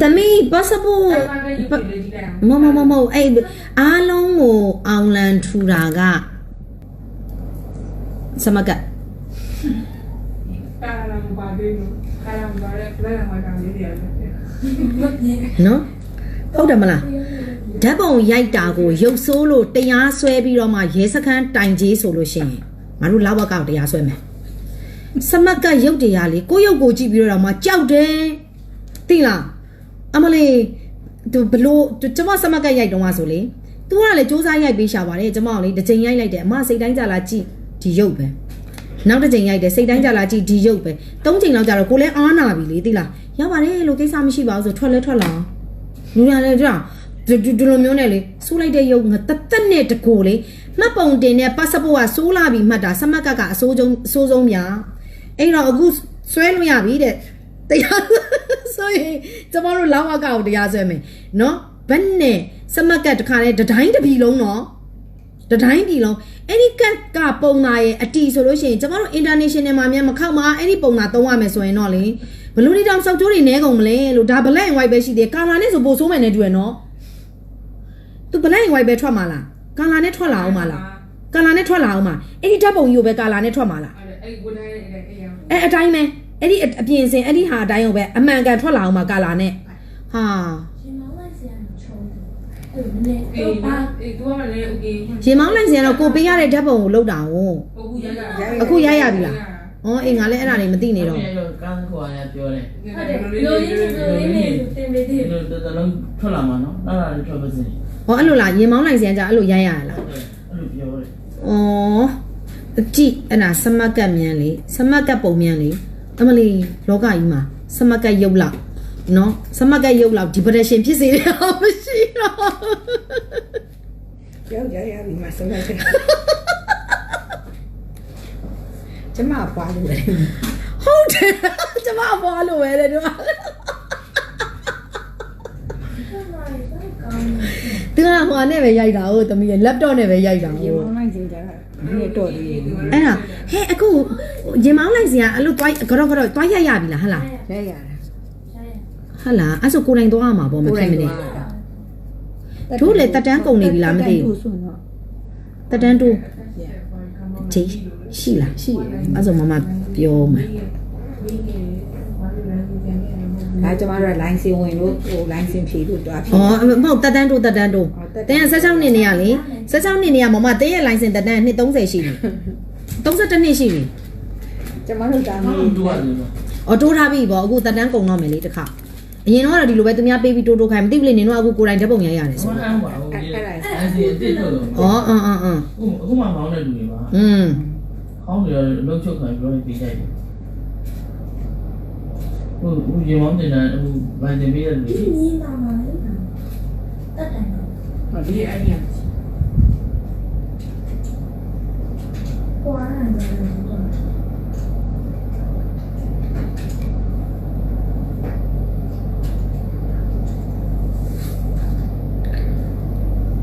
သမီး passport မမမမအဲ့အားလုံးကိုအောင်လန်ထူတာကစမကကာရံပါဒေလို့ကာရံပါတဲ့ပြရမှာကလေးတွေရတယ်နော်ဟုတ်တယ်မလားဓာတ်ပုံရိုက်တာကိုရုပ်ဆိုးလို့တရားစွဲပြီးတော့မှရဲစခန်းတိုင်ကြီးဆိုလို့ရှိရင်ငါတို့လောက်ကောက်တရားစွဲမယ်စမကရုပ်တရားလေးကိုရုပ်ကိုကြည့်ပြီးတော့မှကြောက်တယ် သိလားအမလေးသူဘလို့ကျမစမကရိုက်တော့မှဆိုလေ तू ကလည်းစူးစမ်းရိုက်ပေးရှာပါတယ်ကျမကလေတစ်ချိန်ရိုက်လိုက်တယ်အမစိတ်တိုင်းကြလာကြည့်ဒီရုပ်ပဲနောက်တစ်ချိန်ရိုက်တယ်စိတ်တိုင်းကြလာကြည့်ဒီရုပ်ပဲသုံးချိန်လောက်ကြတော့ကိုလည်းအားနာပြီလေသိလားရပါတယ်လို့ကိစ္စမရှိပါဘူးဆိုထွက်လဲထွက်လာအောင်လူရလည်းကြောက်ဒီဒီလိုမျိုးနဲ့လေစိုးလိုက်တဲ့ရုပ်ငါတသက်နဲ့တကိုလေမှတ်ပုံတင်တဲ့ passport ကစိုးလာပြီးမှတ်တာစမတ်ကကအစိုးဆုံးအစိုးဆုံးများအဲ့တော့အခုဆွဲလို့ရပြီတဲ့ တရားဆိုရင်ကျမတို့လောင်းအကောက်တရားဆွဲမယ်နော်ဘယ်နဲ့စမတ်ကတခါလဲတတိုင်းတစ်ပြီလုံးနော်တတိုင်းပြီလုံးအဲ့ဒီကတ်ကပုံနာရဲ့အတီဆိုလို့ရှိရင်ကျမတို့ international မှာမြန်မခောက်မှာအဲ့ဒီပုံနာသုံးရမယ်ဆိုရင်တော့လေဘလူဒီတောင်စောက်ကျိုးတွေနဲကုန်မလဲလို့ဒါ black and white ပဲရှိသေးတယ်ကာလာနဲ့ဆိုပို့ဆိုးမယ်နဲ့တူရနော်သူ black and white ပဲထွက်မှာလားကာလာနဲ့ထွက်လာအောင်မလားကာလာနဲ့ထွက်လာအောင်မအဲ့ဒီဓာတ်ပုံကြီးကိုပဲကာလာနဲ့ထွက်မှာလားအဲ့ကိုတိုင်းအဲ့အဲ့ရံအဲအတိုင်းပဲ အဲ့ဒီအပြင်စင်အဲ့ဒီဟာအတိုင်းကိုပဲအမှန်ကန်ထွက်လာအောင်ပါကာလာနဲ့ဟာအေးဘာအေးသူကလည်း okay ရေမောင်းလိုက်စရာတော့ကိုပေးရတဲ့ဓာတ်ပုံကိုလောက်တာဟောအခုရရအခုရရပြီလား။အော်အေးငါလည်းအဲ့ဒါတွေမသိနေတော့ဘူး။ကန်းခွာလည်းပြောတယ်။ဟုတ်တယ်။လိုရင်းလိုရင်းနဲ့တင်ပေးသေးတယ်။တော်တော်လုံးထွက်လာမှာနော်။အဲ့ဒါလည်းထွက်ပါစေ။ဟောအဲ့လိုလားရင်မောင်းနိုင်စရာကြာအဲ့လိုရိုက်ရရလား။အဲ့လိုပြောတယ်။အော်အကြည့်အဲ့ဒါစမတ်ကပ်မြန်လေစမတ်ကပ်ပုံမြန်လေ။ အမလီလောကကြီးမှာစမတ်ကတ်ရုပ်လောက်နော်စမတ်ကတ်ရုပ်လောက်ဒီပရက်ရှင်ဖြစ်စေရအောင်မရှိတော့ယောက်ျားရပြီမစလိုက်တယ်ကျမပွားလို့ပဲဟုတ်တယ်ကျမအဖွားလိုပဲတဲ့ဒီမှာသူကဟိုနဲ့ပဲရိုက်တာဟုတ်သမီးရဲ့ laptop နဲ့ပဲရိုက်တာရေဟုတ် မောင်းလိုက်စင်ကြတာဒီတော့ဒီအဲ့ဒါဟဲ့အခုရင်မောင်းလိုက်စရာအဲ့လိုတွိုင်းကတော့ကတော့တွိုင်းရရပြီလားဟဟလားရရတာဟဟလားအဲ့ဆိုကိုယ်တိုင်သွားရမှာပေါ့မဖြစ်မနေတို့လေတက်တန်းကုန်နေပြီလားမသိဘူးဆိုတော့တက်တန်းတူဂျေးရှိလားရှိတယ်အဲ့ဆိုမမပြောမှာဒါကျမတို့လိုင်းစင်ဝင်လို့ဟိုလိုင်းစင်ဖြေလို့တွားဖြေဩမဟုတ်တက်တန်းတူတက်တန်းတူတင်းက16နှစ်နေရလေ 16နှစ်နေရမမတင်းရဲ့ license တက်တန်းနှစ်30ရှိပြီ32နှစ်ရှိပြီကျမတို့ဒါဟုတ်မျိုးတူရတယ်နော်အော်တိုးထားပြီပေါ့အခုတက်တန်းကုန်တော့မယ်လေတခါအရင်တော့ဒီလိုပဲသူများပေးပြီးတိုးတိုးခိုင်းမသိဘူးလေနင်တို့အခုကိုယ်တိုင်ဓာတ်ပုံရိုက်ရတယ်ဘာဆိုမှမပါဘူးအဲ့ဒါအဲ့ဒီအစ်စ်ထုတ်လို့ဩအင်းအင်းအင်းအခုအခုမှမောင်းတဲ့လူတွေပါอืมခေါင်းတွေလှုပ်ချုပ်ခံပြောပြီးကြိုက်တယ်ဟိုဟိုရေမောင်းတင်တာဟိုဗန်တင်ပေးတဲ့လူတွေဒီနီးနာမှာလေတက်တယ်နော်ဒီအဲ့ရံ ကွာတယ်တော့ ဟ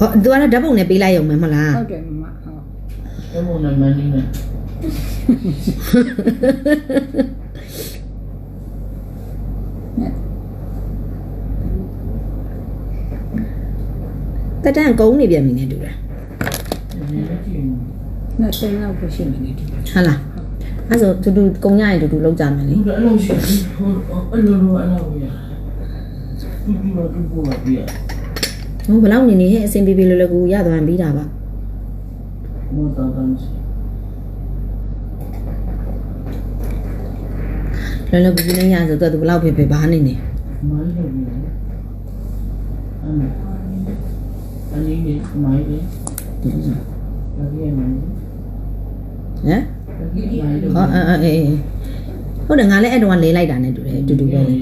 ောသူကလည်းဓာတ်ပုံနဲ့ပေးလိုက်ရုံပဲမဟုတ်လားဟုတ်တယ်မမဟုတ်ဘယ်ပုံနဲ့မန်းနေနဲ့တက်တန်းကုန်းနေပြန်ပြီနဲ့တူတာဒီလိုကြည့် နှစ်သိန်းလောက်ပဲရှိနေတယ်ဒီဟုတ်လားအဲ့ဆိုတူတူကုန်းရရင်တူတူလောက်ကြမယ်လေဘူးအဲ့လိုရှိဟိုအဲ့လိုလိုအဲ့လိုရတူတူတော့တူပေါ်ပါပြရဟိုဘယ်လောက်နေနေဟဲ့အစင်ပြေပြေလွယ်လွယ်ကူရသွားပြီးတာပါမောတော်တန်းစီလွယ်လွယ်ကူကူနဲ့ရဆိုတော့သူဘယ်လောက်ဖြစ်ဖြစ်ဘာနေနေမိုင်းလို့ပြရအဲ့မဲ့အနည်းလေးမိုင်းလေးဒါကြီးရမိုင်း ဟမ်ဒါကြီးမိုင်းလို့ဟောအဲအဲအေးဟုတ်တယ်ငါလည်းအဲ့တော့လေးလိုက်တာနဲ့တူတယ်တူတူပဲလေ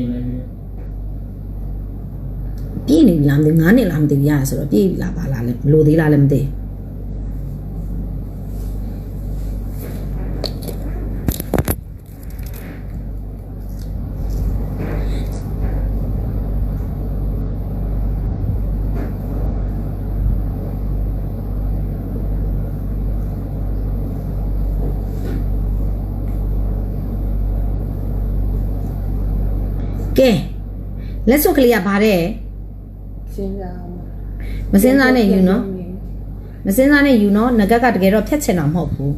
ပြေးနေပြီလားမသိဘူး9နှစ်လားမသိဘူးရဆိုတော့ပြေးပြီလားပါလားလဲမလို့သေးလားလည်းမသိကဲ လက်စွပ်ကလေးကဗါတဲ့စဉ်းစားအောင်မစင်းစားနဲ့ယူနော်မစင်းစားနဲ့ယူနော်ငကက်ကတကယ်တော့ဖြတ်ချင်တာမဟုတ်ဘူး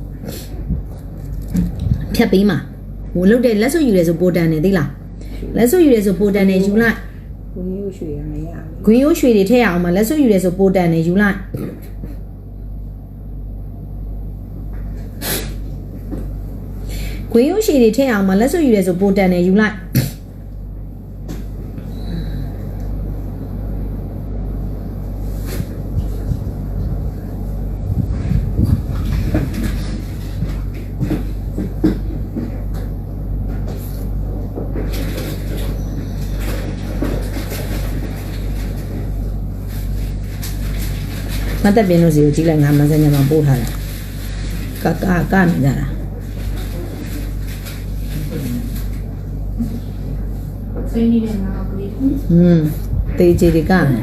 ဖြတ်ပေးမှာဟိုလုတ်တဲ့လက်စွပ်ယူရဲဆိုပိုတန်နေသိလားလက်စွပ်ယူရဲဆိုပိုတန်နေယူလိုက်ကိုကြီးကိုရွှေရမရဘူးဂွင်းရိုးရွှေတွေထည့်ရအောင်မလက်စွပ်ယူရဲဆိုပိုတန်နေယူလိုက်ဂွင်းရိုးရွှေတွေထည့်ရအောင်မလက်စွပ်ယူရဲဆိုပိုတန်နေယူလိုက် မတ်တက်ပြင်းလို့စီကိုကြည့်လိုက်ငါမစညမှာပို့ထားတယ်ကကကနေကြတာစိတ်နေတဲ့ငါကလေးဟွန်းတေးကြီးတွေကနေ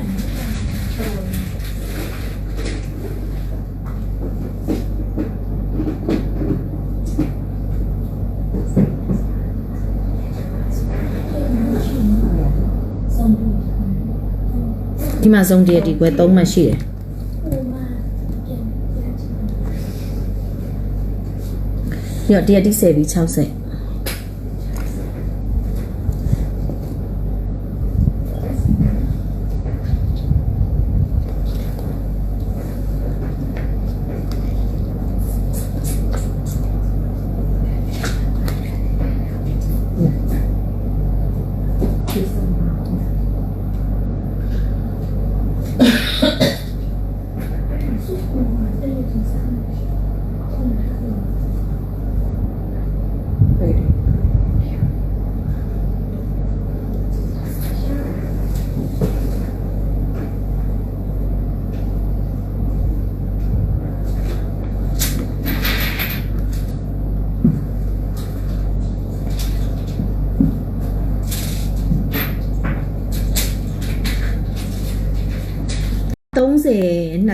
ဆုံးပြီးဒီမှာဆုံးတရဒီကွယ်၃မှတ်ရှိတယ် ပြီးတော့တရက်တိ70ပြီး60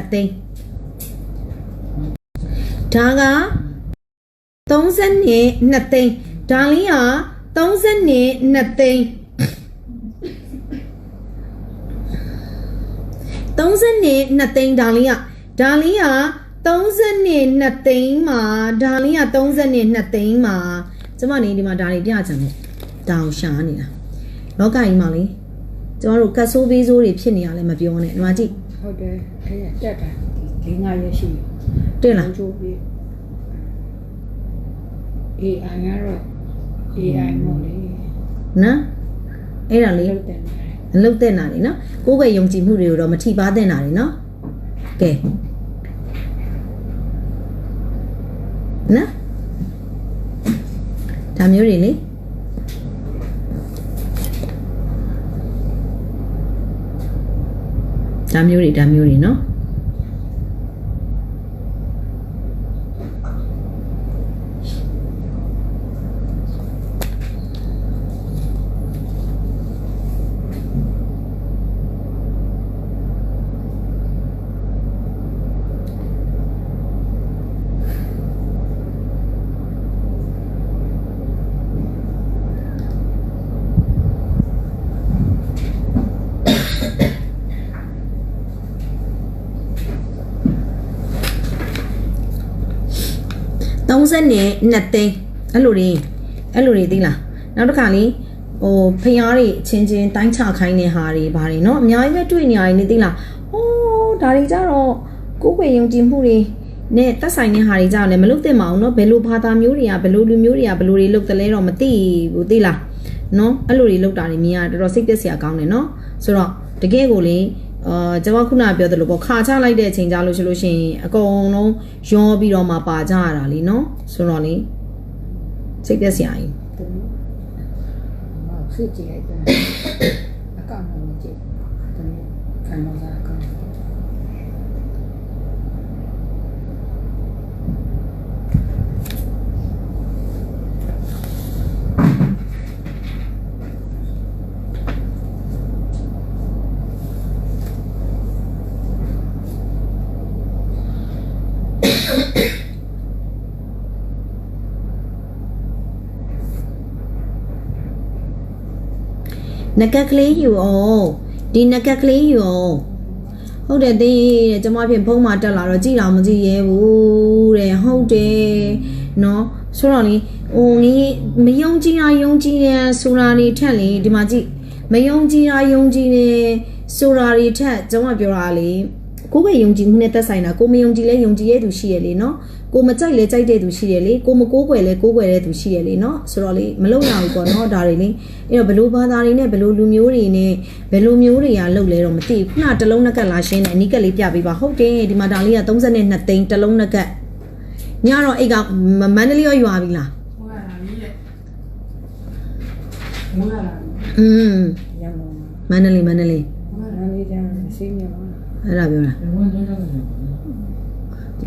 2သိန်းဒါက30နဲ့2သိန်းဒါလေးက30နဲ့2သိန်း30နဲ့2သိန်းဒါလေးကဒါလေးက30နဲ့2သိန်းမှာဒါလေးက30နဲ့2သိန်းမှာကျမနေဒီမှာဒါလေးပြချင်လို့ဒါအောင်ရှာနေတာလောကကြီးမှာလေကျမတို့ကတ်ဆိုးပေးဆိုးတွေဖြစ်နေရလဲမပြောနဲ့ညီမကြည့် ဟုတ်တယ်အဲ့ဒါတက်တာဒီငါရရှိတွေ့လားချိုးပြီး AI ကတော့ AI မို့လေနော်အဲ့ဒါလေးလောက်တယ်နေတယ်မလုတ်တဲ့နာနေနော်ကိုယ်ပဲယုံကြည်မှုတွေကိုတော့မထိပါတဲ့နာနေနော်ကဲနော်ဒါမျိုးတွေလေ ဒါမျိုးတွေဒါမျိုးတွေနော် 30နဲ့2သိန်းအဲ့လိုတွေအဲ့လိုတွေသိလားနောက်တစ်ခါလေးဟိုဖျားတွေအချင်းချင်းတိုင်းချခိုင်းတဲ့ဟာတွေဘာတွေเนาะအများကြီးပဲတွေ့နေရတယ်နေသိလားဟိုးဒါတွေကြတော့ကိုယ်ွယ်ယုံကြည်မှုတွေနဲ့တက်ဆိုင်တဲ့ဟာတွေကြတော့လည်းမလုပ်သင့်ပါဘူးเนาะဘယ်လိုဘာသာမျိုးတွေကဘယ်လိုလူမျိုးတွေကဘယ်လိုတွေလုပ်တယ်လဲတော့မသိဘူးသိလားနော်အဲ့လိုတွေလုပ်တာတွေမြင်ရတော်တော်စိတ်သက်စရာကောင်းတယ်နော်ဆိုတော့တကယ်ကိုလေ အာကျွန်မခုနပြောသလိုပေါ့ခါချလိုက်တဲ့အချိန်ကြလို့ရှိလို့ရှိရင်အကုန်လုံးရောပြီးတော့မှပါကြရတာလीနော်ဆိုတော့လေစိတ်သက်စရာကြီးသူမစစ်ကြည့်လိုက်တယ်အကောင်မကြည့်သူခံမစားအကောင် က နကက်ကလေးယူအောင်ဒီနကက်ကလေးယူအောင်ဟုတ်တယ်တင်းတဲ့ကျမဖြင့်ဖုံးမှာတက်လာတော့ကြည်တော်မကြည့်ရဲဘူးတဲ့ဟုတ်တယ်နော်ဆိုတော့လေဟိုငီးမယုံကြည်တာယုံကြည်တယ်ဆိုတာတွေထက်လေဒီမှာကြည့်မယုံကြည်တာယုံကြည်တယ်ဆိုတာတွေထက်ကျမပြောတာလေကိုယ်ကယုံကြည်မှုနဲ့သက်ဆိုင်တာကိုမယုံကြည်လဲယုံကြည်ရဲ့သူရှိရလေနော် ကိုမကြိုက်လဲကြိုက်တဲ့သူရှိရလေကိုမကိုးကွယ်လဲကိုးကွယ်တဲ့သူရှိရလေနော်ဆိုတော့လေမလုံရဘူးပေါ့နော်ဒါတွေလေအဲ့တော့ဘလို့ဘာသာတွေနဲ့ဘလို့လူမျိုးတွေနဲ့ဘယ်လိုမျိုးတွေကလုံလဲတော့မသိဘူးခုနတစ်လုံးနှစ်ကက်လာရှင်းတယ်အနိကက်လေးပြပေးပါဟုတ်တယ်ဒီမှာဒါလေးက32သိန်းတစ်လုံးနှစ်ကက်ညတော့အိတ်ကမမန္တလေးရောရွာပြီလားဟိုကလာပြီတဲ့ဟိုကလာပြီอืมရမောမန္တလေးမန္တလေးနာလေးကျန်စိတ်ညောအဲ့ဒါပြောတာဘယ်ဝင်တော့တော့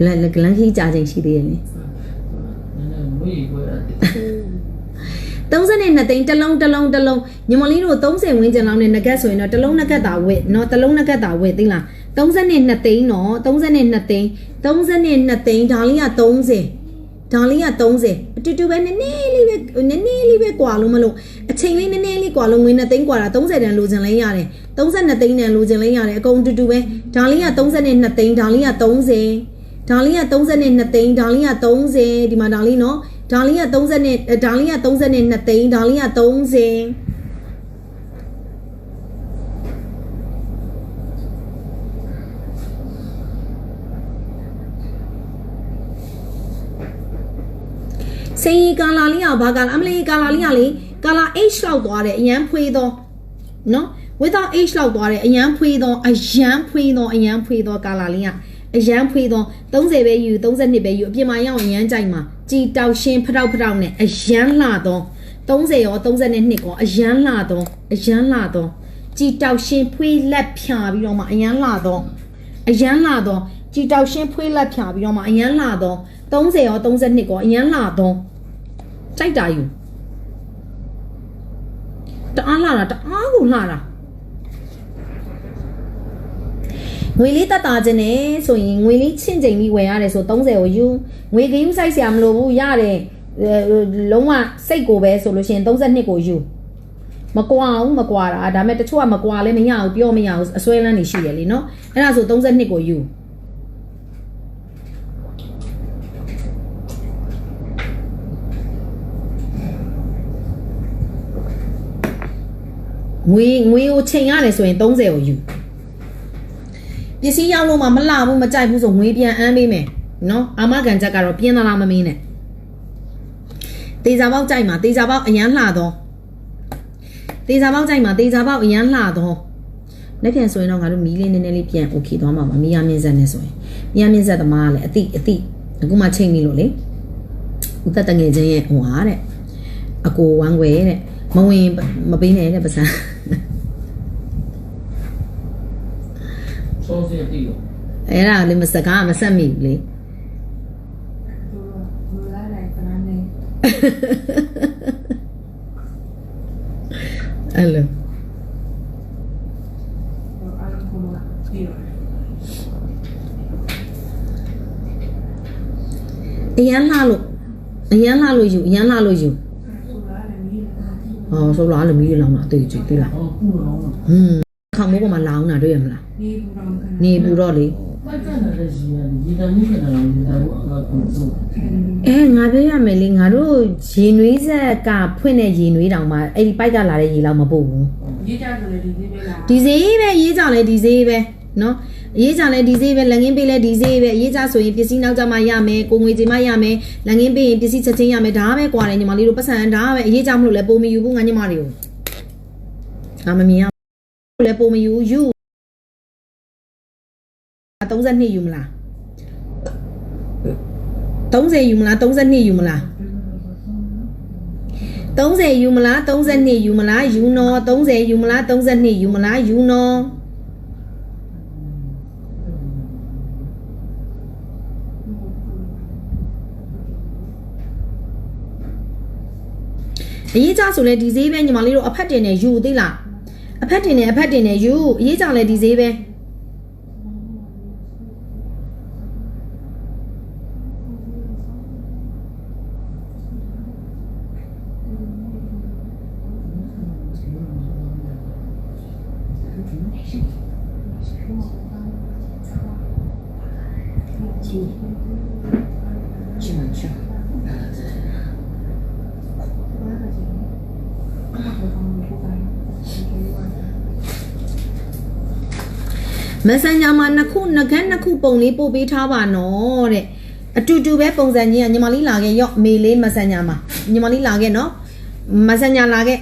လန်လန်ခီးကြာချိန်ရှိသေးတယ်နိ32သိန်းတစ်လုံးတစ်လုံးတစ်လုံးညီမလေးတို့30ဝင်းကျင်လောက်နဲ့ငကတ်ဆိုရင်တော့တစ်လုံးငကတ်တာဝက်နော်တစ်လုံးငကတ်တာဝက်သိလား32သိန်းနော်32သိန်း32သိန်းဒါလေးက30ဒါလေးက30အတူတူပဲနည်းနည်းလေးပဲနည်းနည်းလေးပဲကွာလို့မလို့အချိန်လေးနည်းနည်းလေးကွာလို့ငွေ2သိန်းကွာတာ30တန်လိုချင်လဲရတယ်32သိန်းတန်လိုချင်လဲရတယ်အကုန်အတူတူပဲဒါလေးက32သိန်းဒါလေးက30 ဒါလင်းက32သိန်းဒါလင်းက30ဒီမှာဒါလင်းနော်ဒါလင်းက30နဲ့ဒါလင်းက32သိန်းဒါလင်းက30စင်ရီကာလာလေးကဘာကာလာအမလေးကာလာလေးကလေကာလာ H လောက်သွားတယ်အရန်ဖွေးသောနော် without H လောက်သွားတယ်အရန်ဖွေးသောအရန်ဖွေးသောအရန်ဖွေးသောကာလာလေးက အရန်ဖွေးတော့30ပဲယူ32ပဲယူအပြင်မှာရောက်အရန်ကြိုက်မှာကြည်တောက်ရှင်းဖတောက်ဖတောက်နဲ့အရန်လှတော့30ရော32ကောအရန်လှတော့အရန်လှတော့ကြည်တောက်ရှင်းဖွေးလက်ဖြာပြီးတော့မှအရန်လှတော့အရန်လှတော့ကြည်တောက်ရှင်းဖွေးလက်ဖြာပြီးတော့မှအရန်လှတော့30ရော32ကောအရန်လှတော့ကြိုက်တာယူတအားလှတာတအားကိုလှတာ ငွေလေးတက်တာခြင်းနဲ့ဆိုရင်ငွေလေးချင့်ချိန်ပြီးဝယ်ရတယ်ဆို30ကိုယူငွေကယူစိုက်ဆရာမလိုဘူးရတယ်အဲလုံးဝစိတ်ကိုပဲဆိုလို့ရှိရင်32ကိုယူမကွာအောင်မကွာတာဒါပေမဲ့တချို့ကမကွာလဲမရဘူးပြောမရဘူးအစွဲလန်းနေရှိရလေနော်အဲ့ဒါဆို32ကိုယူငွေငွေကိုချိန်ရတယ်ဆိုရင်30ကိုယူ ပစ္စည်းရောက်လို့မှမလှဘူးမကြိုက်ဘူးဆိုငွေပြန်အမ်းပေးမယ်နော်အာမခံချက်ကတော့ပြင်းသလားမမင်းနဲ့တေစာပေါက်ကြိုက်မှာတေစာပေါက်အရန်လှတော့တေစာပေါက်ကြိုက်မှာတေစာပေါက်အရန်လှတော့လက်ပြန်ဆိုရင်တော့ငါတို့မီးလေးနည်းနည်းလေးပြန်โอเคသွားမှာပါမီးရမြင့်ဆက်နဲ့ဆိုရင်မီးရမြင့်ဆက်သမားကလည်းအတိအတိအခုမှချိန်ပြီလို့လေဦးသက်တငယ်ချင်းရဲ့ဟိုဟာတဲ့အကိုဝမ်းွယ်တဲ့မဝင်မပေးနဲ့တဲ့ပစံ စောစီတီးတော့အဲ့ဒါလေးမစကားမဆက်မိဘူးလေဘူလာလိုက်ခဏနေအဲ့လိုဟိုအားလုံးကိုပြီးတော့အရန်လှလို့အရန်လှလို့ယူအရန်လှလို့ယူဘူလာလည်းမီးလာဟောဆိုလားလို့မီးလောင် တာတွေ့ကြည့်တွေ့လားဟောကူတော့ဟွန်းခေါင်းမိုးပေါ်မှာလောင်တာတွေ့ရမလားနေဘူတော့ခဏနေဘူးတော့လေမကြတဲ့စီရဒီတမှုကလည်းဒီတော့အကောကူဆိုအဲငါပြောရမယ်လေငါတို့ရေနွေးဆက်ကဖွင့်တဲ့ရေနွေးတောင်မှအဲ့ဒီပိုက်ကလာတဲ့ရေလောက်မပို့ဘူးရေးကြဆိုလေဒီသေးပဲလားဒီဈေးပဲရေးကြလဲဒီဈေးပဲနော်ရေးကြလဲဒီဈေးပဲလက်ငင်းပေးလဲဒီဈေးပဲရေးကြဆိုရင်ပစ္စည်းနောက်ကြမှရမယ်ကိုငွေကြေးမှရမယ်လက်ငင်းပေးရင်ပစ္စည်းချက်ချင်းရမယ်ဒါပဲကွာတယ်ညီမလေးတို့ပတ်စံဒါပဲအရေးကြမလို့လဲပုံမယူဘူးငါညီမတွေကိုငါမမြင်ရ ဘူးလဲပုံမယူယူ32ယူမလား30ယူမလား32ယူမလား30ယူမလား32ယူမလားယူနော်30ယူမလား32ယူမလားယူနော်အရေးကြဆိုလဲဒီဈေးပဲညီမလေးတို့အဖက်တင်နေယူသေးလား အဖက်တင်နေအဖက်တင်နေယူအရေးကြလဲဒီဈေးပဲချ င်ချင် Messenger မှာနှစ်ခုနှစ်ခန်းနှစ်ခုပုံလေးပို့ပေးထားပါနော်တဲ့အတူတူပဲပုံစံကြီးကညီမလေးလာခဲ့ရော့မေလေး Messenger မှာညီမလေးလာခဲ့နော် Messenger လာခဲ့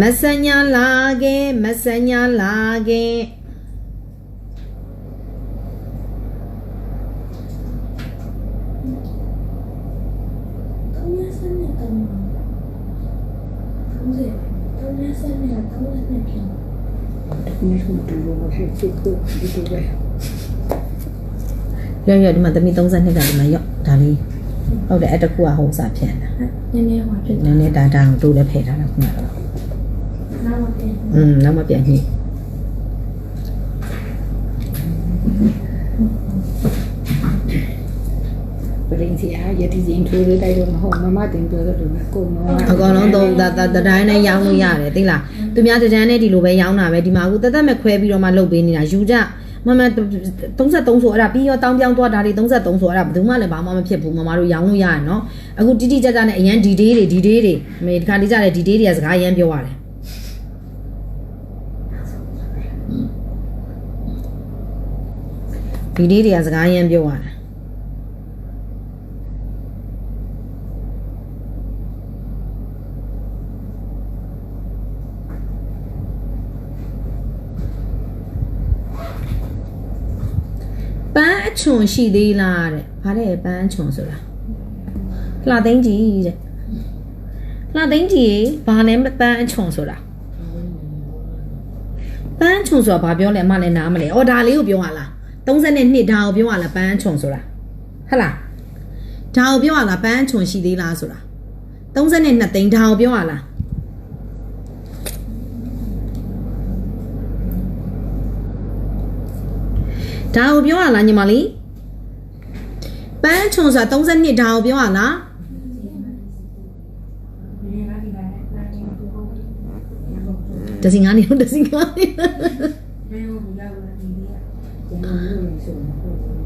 Messenger လာခဲ့ Messenger လာခဲ့ သုံးရက်စနစ်တော့သုံးရက်သုံးရက်စနစ်သုံးရက်နဲ့ပြန် ဒီခုတူ လို့မရှိစစ်ကိုဒီလိုပဲရော့ရော့ဒီမှာသမီး32ကဒီမှာရော့ဒါလေးဟုတ်တယ်အဲ့တကူကဟိုစားဖြန်တာနည်းနည်းဟောဖြစ်နည်းနည်းဒါဒါကိုတို့လည်းဖယ်ထားတာခုနကတော့နောက်မှပြန်อืมနောက်မှပြန်ကြည့် ပရင်း စီအားယတိချင်းထိုးလေးတိုက်တော့မဟုတ်မမတင်ပြောတော့လို့ကိုမောအကောင်လုံးသုံးဒါဒါဒါတိုင်းနဲ့ရောင်းလို့ရတယ်သိလားသူများတကြမ်းနဲ့ဒီလိုပဲရောင်းတာပဲဒီမှာအခုတက်တက်မဲ့ခွဲပြီးတော့မှလုပ်ပေးနေတာယူကြမမ33ဆိုအဲ့ဒါပြီးရောတောင်းပြောင်းသွားတာတွေ33ဆိုအဲ့ဒါဘယ်သူမှလည်းဘာမှမဖြစ်ဘူးမမတို့ရောင်းလို့ရရနော်အခုတိတိကျကျနဲ့အရန်ဒီဒေးတွေဒီဒေးတွေအမေဒီခါလေးကြတဲ့ဒီဒေးတွေကစကားအရန်ပြောရတယ်ဒီဒေးတွေကစကားအရန်ပြောရတယ် ပ န်းအချွန်ရှိသေးလားတဲ့။ဘာတဲ့ပန်းအချွန်ဆိုတာ။လှသိန်းကြီးတဲ့။လှသိန်းကြီးဘာလဲပန်းအချွန်ဆိုတာ။ပန်းအချွန်ဆိုတာဘာပြောလဲအမလည်းနားမလဲ။အော်ဒါလေးကိုပြောရလား။32ဒါကိုပြောရလားပန်းအချွန်ဆိုတာ။ဟဟလား။ဒါကိုပြောရလားပန်းအချွန်ရှိသေးလားဆိုတာ။32သိန်းဒါကိုပြောရလား။ ဒါကိုပြောရလားညီမလေးပန်းချွန်ဆိုတာ32ဒါကိုပြောရလားဒီနေ့ကဒီတိုင်းနိုင်နေဘူးဟုတ်တစီငါနေလို့တစီငါနေဘယ်လိုလုပ်ရလဲဒီနေ့ကျန်လို့ဆိုမဟုတ်ဘူး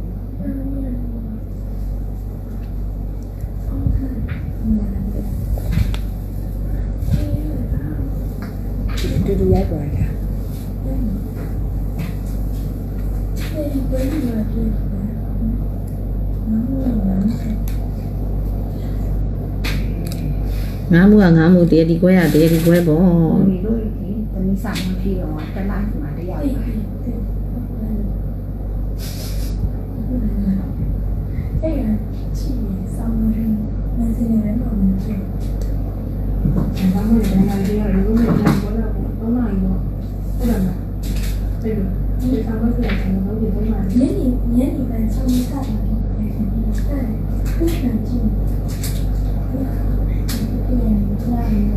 တူတူရိုက်ပါတာ ပြန်ပြန်လာပြန်နောက် မှနောက်မှငါမှုကငါမှုတည်းဒီကွဲရတည်းဒီကွဲပေါ့ဒီလိုဒီတနည်းစာမဖြစ်တော့တလားမှာတရား အဲ့ ပါ အဲ့ချီဆောင်းရင်းမစင်းရမှာမဖြစ် ဘာမှမလုပ်နိုင်သေးတယ်လို့ပြောတယ်ဘောလာတော့နိုင်တော့ဟုတ်တယ်မလားအဲ့လိုဒီဆောင်မဆက်တယ်တော့ဒီဘုံမှာ ညနေညနေပိုင်းဆောင်းရတာအဲ့ခုနကကြည့်ပြန်လာတယ်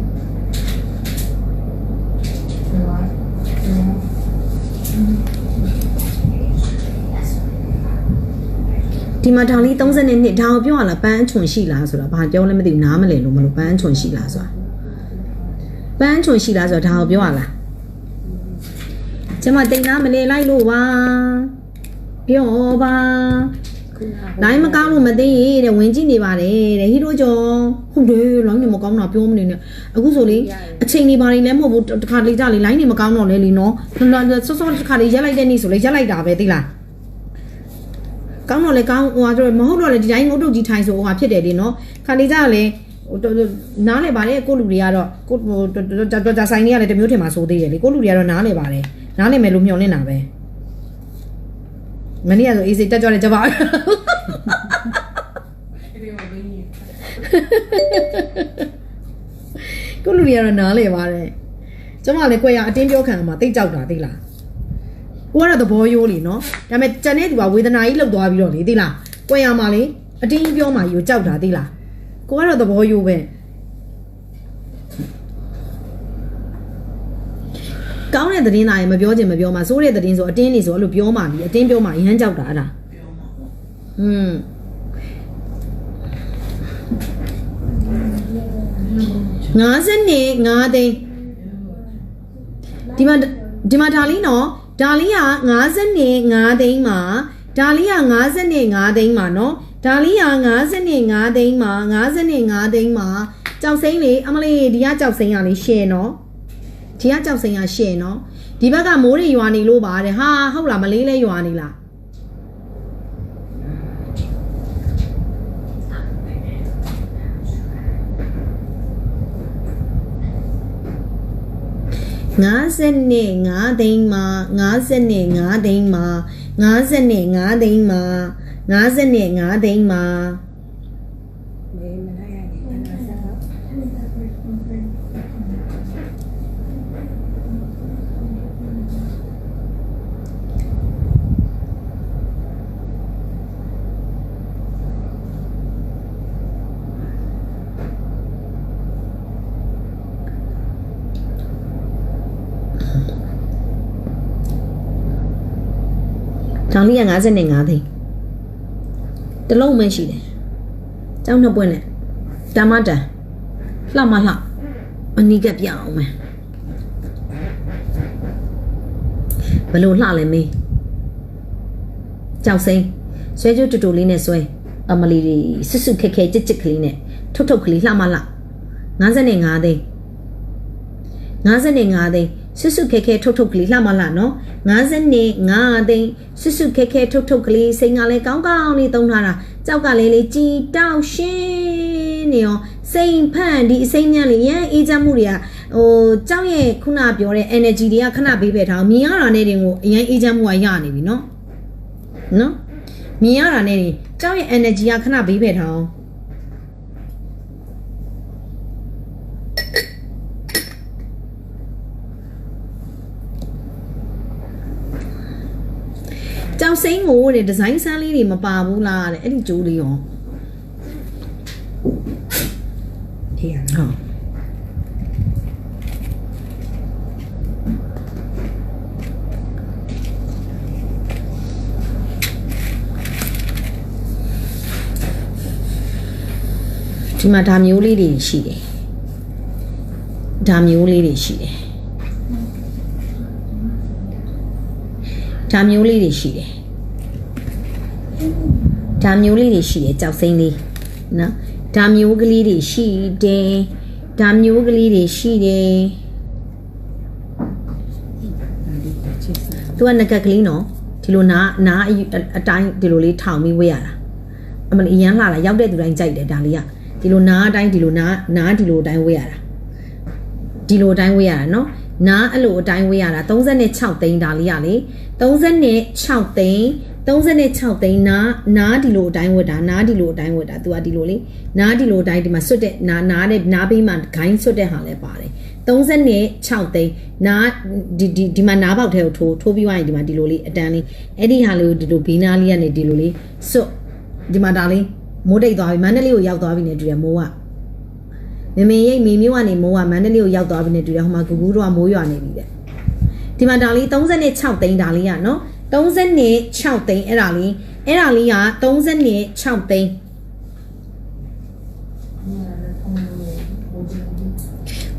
ဒီမှာထောင်လေး32ဒါကိုပြောရလားပန်းအချွန်ရှိလားဆိုတာဘာပြောလဲမသိဘူးနားမလဲလို့မလို့ပန်းအချွန်ရှိလားဆိုတာပန်းအချွန်ရှိလားဆိုတာဒါကိုပြောရလားကျမတိတ်နာမလဲလိုက်လို့ပါပြောပါလိုင်းမကောင်းလို့မသိရတဲ့ဝင်ကြည့်နေပါတယ်တဲ့ဟီရိုကျော်ဟုတ်တယ်လိုင်းနေမကောင်းတာပြောမနေနဲ့အခုဆိုလေအချိန်နေပါနေလည်းမဟုတ်ဘူးတခါလေးကြလေလိုင်းနေမကောင်းတော့လဲလीနော်စောစောတခါလေးရက်လိုက်တဲ့နေ့ဆိုလေရက်လိုက်တာပဲသိလား ကောင်းတော့လေကောင်းဟိုဟာဆိုမဟုတ်တော့လေဒီတိုင်းငုတ်တုတ်ကြီးထိုင်ဆိုဟိုဟာဖြစ်တယ်လीနော်ခါလေးကြလေဟိုနားလေပါတယ်ကိုလူတွေကတော့ကိုဟိုတော်တော်ဆိုင်လေးကလည်းတမျိုးထင်မှာစိုးသေးတယ်လေကိုလူတွေကတော့နားလေပါတယ်နားလေမယ်လို့မျှော်လင့်တာပဲမနေ့ကဆိုအေးစိတက်ကြွတယ်ကြပါအဲ့ဒီမှာဘင်းကြီးကိုလူတွေကတော့နားလေပါတယ်ကျမလည်းကိုရအတင်းပြောခံမှာတိတ်ကြောက်တာသိလား ကိုကတော့သဘောရိုးလीနော်ဒါပေမဲ့ကျန်တဲ့သူကဝေဒနာကြီးလောက်သွားပြီးတော့လေသိလားကိုရမှာလေအတင်းကြီးပြောမှယူကြောက်တာသိလားကိုကတော့သဘောရိုးပဲကောင်းတဲ့သတင်းသားရေမပြောချင်မပြောမှစိုးတဲ့သတင်းဆိုအတင်းနေဆိုအဲ့လိုပြောမှလीအတင်းပြောမှရမ်းကြောက်တာအဲ့ဒါอืม50နေ5သိန်းဒီမှာဒီမှာဒါလေးနော် ဒါလေးက55သိန်းမှာဒါလေးက55သိန်းမှာနော်ဒါလေးက55သိန်းမှာ55သိန်းမှာကြောက်စိမ့်လေအမလေးဒီကကြောက်စိမ့်ရလေးရှယ်နော်ဒီကကြောက်စိမ့်ရရှယ်နော်ဒီဘက်ကမိုးတွေရွာနေလို့ပါတဲ့ဟာဟုတ်လားမလေးလဲရွာနေလား 55သိန်းမှာ55သိန်းမှာ55သိန်းမှာ55သိန်းမှာမေးမနိုင်ရည်တန်းစားတော့ တောင်လေးက55သိန်းတစ်လုံးမှရှိတယ်ကျောင်းနှစ်ပွင့်နဲ့တမတန်လှမလှအနီးကပ်ပြအောင်မယ်ဘယ်လို့လှလဲမေးကြောက်စိမ့်ဆွဲကြိုးတူတူလေးနဲ့ဆွဲအမလီတွေစွတ်စွတ်ခက်ခဲကြစ်ကြစ်ကလေးနဲ့ထုတ်ထုတ်ကလေးလှမလှ55သိန်း55သိန်း ဆွဆွခက်ခဲထုတ်ထုတ်ကလေးလှမလှနော်50နဲ့5သိန်းဆွဆွခက်ခဲထုတ်ထုတ်ကလေးစိန်ကလည်းကောင်းကောင်းလေးသုံးထားတာကြောက်ကလေးလေးကြည်တောက်ရှင်းနေရောစိန်ဖန့်ဒီအစိမ့်ညံ့လေးရန်အေးချမ်းမှုတွေကဟိုကြောက်ရဲ့ခုနပြောတဲ့ energy တွေကခဏပေးပဲထားအောင်မြင်ရတာနဲ့တင်ကိုအရင်အေးချမ်းမှုကရနေပြီနော်နော်မြင်ရတာနဲ့တင်ကြောက်ရဲ့ energy ကခဏပေးပဲထားအောင် ကြောက် စိမ့်ကိုတဲ့ဒီဇိုင်းဆန်းလေးတွေမပါဘူးလားတဲ့အဲ့ဒီကြိုးလေးရောဒီရဟုတ်ဒီမှာဒါမျိုးလေးတွေရှိတယ်ဒါမျိုးလေးတွေရှိတယ်ဒါမျိုးလေးတွေရှိတယ် ဒါမျိုးလေးတွေရှိတယ်ကြောက်စိမ့်လေးနော်ဒါမျိုးကလေးတွေရှိတယ်ဒါမျိုးကလေးတွေရှိတယ်ချစ်စရာသူကငကက်ကလေးနော်ဒီလိုနားနားအယူအအတိုင်းဒီလိုလေးထောင်ပြီးဝေးရတာအမလီအရန်လှလာရောက်တဲ့သူတိုင်းကြိုက်တယ်ဒါလေးကဒီလိုနားအတိုင်းဒီလိုနားနားဒီလိုအတိုင်းဝေးရတာဒီလိုအတိုင်းဝေးရတာနော်နားအဲ့လိုအတိုင်းဝေးရတာ36သိန်းဒါလေးကလေ36သိန်း 36သိန်းနားနားဒီလိုအတိုင်းဝတ်တာနားဒီလိုအတိုင်းဝတ်တာသူကဒီလိုလေနားဒီလိုအတိုင်းဒီမှာဆွတ်တဲ့နားနားတဲ့နားဘေးမှာဂိုင်းဆွတ်တဲ့ဟာလည်းပါတယ်36သိန်းနားဒီဒီဒီမှာနားပေါက်ထဲကိုထိုးထိုးပြီးသွားရင်ဒီမှာဒီလိုလေးအတန်းလေးအဲ့ဒီဟာလေးကိုဒီလိုဘီနာလေးကနေဒီလိုလေးဆွတ်ဒီမှာဒါလေးမိုးတိတ်သွားပြီမန္တလေးကိုရောက်သွားပြီနဲ့တူတယ်မိုးကမမေရိတ်မေမျိုးကနေမိုးကမန္တလေးကိုရောက်သွားပြီနဲ့တူတယ်ဟိုမှာဂူဂူတော့မိုးရွာနေပြီတဲ့ဒီမှာဒါလေး36သိန်းဒါလေး 30နဲ့6သိန်းအဲ့ဒါလေးအဲ့ဒါလေးက30နဲ့6သိန်း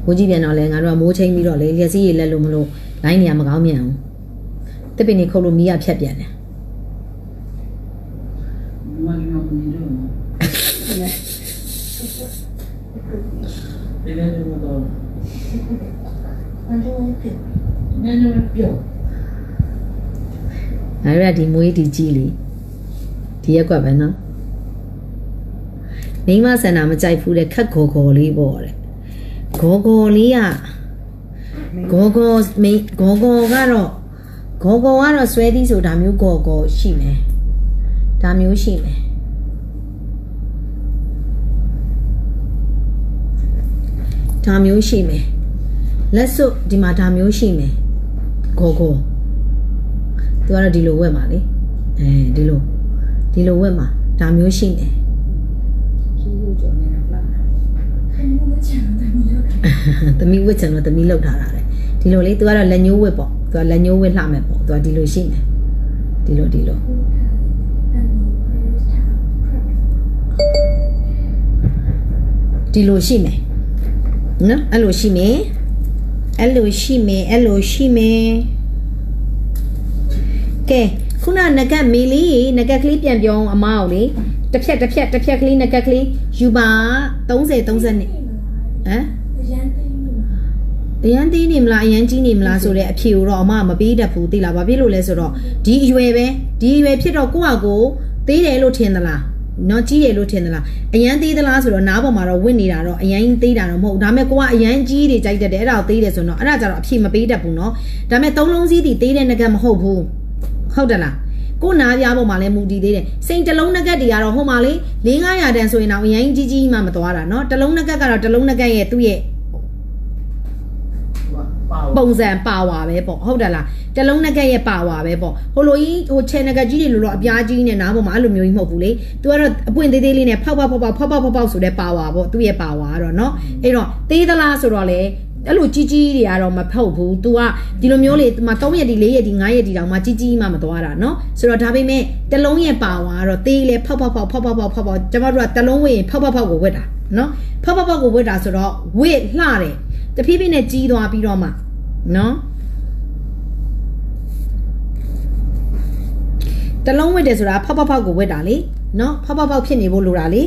မိုးကြီးပြန်တော့လဲငါတို့ကမိုးချိန်ပြီးတော့လေလျက်စီးရလက်လို့မလို့လိုင်းနေရမကောင်းမြန်အောင်တပင်းနေခုတ်လို့မီးရဖြတ်ပြန်တယ်ဘယ်လိုလုပ်တော့ဘယ်လိုလုပ်ပြော ငါတို့ကဒီမွေးဒီကြီးလေဒီရက်ကွက်ပဲနော်မိန်းမဆန္ဒမကြိုက်ဘူးတဲ့ခက်ခေါ်ခေါ်လေးပေါ့တဲ့ဂေါ်ဂေါ်လေးကဂေါ်ဂေါ်မိန်းဂေါ်ဂေါ်ကတော့ဂေါ်ဂေါ်ကတော့ဆွဲသီးဆိုဒါမျိုးဂေါ်ဂေါ်ရှိမယ်ဒါမျိုးရှိမယ်ဒါမျိုးရှိမယ်လက်စွပ်ဒီမှာဒါမျိုးရှိမယ်ဂေါ်ဂေါ် သူကတော့ဒီလိုဝက်မှာလေအဲဒီလိုဒီလိုဝက်မှာဒါမျိုးရှိနေရှင်းလို့ကြော်နေတာလားသမီးဝက်ချင်တော့သမီးလောက်ထားတာလေဒီလိုလေသူကတော့လက်ညှိုးဝက်ပေါ့သူကလက်ညှိုးဝက်လှမယ်ပေါ့သူကဒီလိုရှိနေဒီလိုဒီလိုဒီလိုရှိမယ်နော်အဲ့လိုရှိမယ်အဲ့လိုရှိမယ်အဲ့လိုရှိမယ် ကဲခုနငကက်မေလေးရေငကက်ကလေးပြန်ပြောအောင်အမအောင်လေတစ်ဖြက်တစ်ဖြက်တစ်ဖြက်ကလေးငကက်ကလေးယူပါ30 30နှစ်ဟမ်ရန်သိနေမှာအရန်သေးနေမလားအရန်ကြီးနေမလားဆိုတဲ့အဖြေကိုတော့အမကမပေးတတ်ဘူးသိလားဘာဖြစ်လို့လဲဆိုတော့ဒီအရွယ်ပဲဒီအရွယ်ဖြစ်တော့ကိုယ့်ဟာကိုယ်သေးတယ်လို့ထင်သလားနော်ကြီးတယ်လို့ထင်သလားအရန်သေးသလားဆိုတော့နားပေါ်မှာတော့ဝင့်နေတာတော့အရန်သေးတာတော့မဟုတ်ဘူးဒါပေမဲ့ကိုကအရန်ကြီးတွေကြိုက်တတ်တယ်အဲ့ဒါကိုသေးတယ်ဆိုတော့အဲ့ဒါကြတော့အဖြေမပေးတတ်ဘူးနော်ဒါပေမဲ့သုံးလုံးစည်းတည်သေးတဲ့ငကက်မဟုတ်ဘူး ဟုတ်တယ်လားကိုနားပြားပေါ်မှာလည်းမူတည်သေးတယ်စိန်တလုံးနဂတ်တွေကတော့ဟိုမှာလေ4500တန်ဆိုရင်တော့အရင်ကြီးကြီးမှမသွားတာเนาะတလုံးနဂတ်ကတော့တလုံးနဂတ်ရဲ့သူ့ရဲ့ပုံစံပါဝါပဲပေါ့ဟုတ်တယ်လားတလုံးနဂတ်ရဲ့ပါဝါပဲပေါ့ဟိုလိုကြီးဟို channel ကကြီးတွေလိုလိုအပြားကြီးနဲ့နားပေါ်မှာအဲ့လိုမျိုးကြီးမဟုတ်ဘူးလေ तू ကတော့အပွင့်သေးသေးလေးနဲ့ဖောက်ဖောက်ဖောက်ဖောက်ဖောက်ဖောက်ဖောက်ဆိုတဲ့ပါဝါပေါ့သူ့ရဲ့ပါဝါကတော့เนาะအဲ့တော့သေးသလားဆိုတော့လေ အဲ့လိုကြီးကြီးတွေကတော့မဖုတ်ဘူး तू ကဒီလိုမျိုးလေဒီမှာ3ရက်ဒီ4ရက်ဒီ5ရက်ဒီတောင်မှကြီးကြီးမှမသွားတာเนาะဆိုတော့ဒါပေမဲ့တလုံးရဲ့ပါဝါကတော့သေးလေဖောက်ဖောက်ဖောက်ဖောက်ဖောက်ဖောက်ဖောက်ဖောက်ကျမတို့ကတလုံးဝေးရင်ဖောက်ဖောက်ဖောက်ကိုဝတ်တာเนาะဖောက်ဖောက်ဖောက်ကိုဝတ်တာဆိုတော့ဝတ်လှတယ်တဖြည်းဖြည်းနဲ့ကြီးသွားပြီးတော့မှเนาะ တလုံးဝတ်တယ်ဆိုတာဖောက်ဖောက်ဖောက်ကိုဝတ်တာလေနော်ဖောက်ဖောက်ဖောက်ဖြစ်နေဖို့လိုတာလေ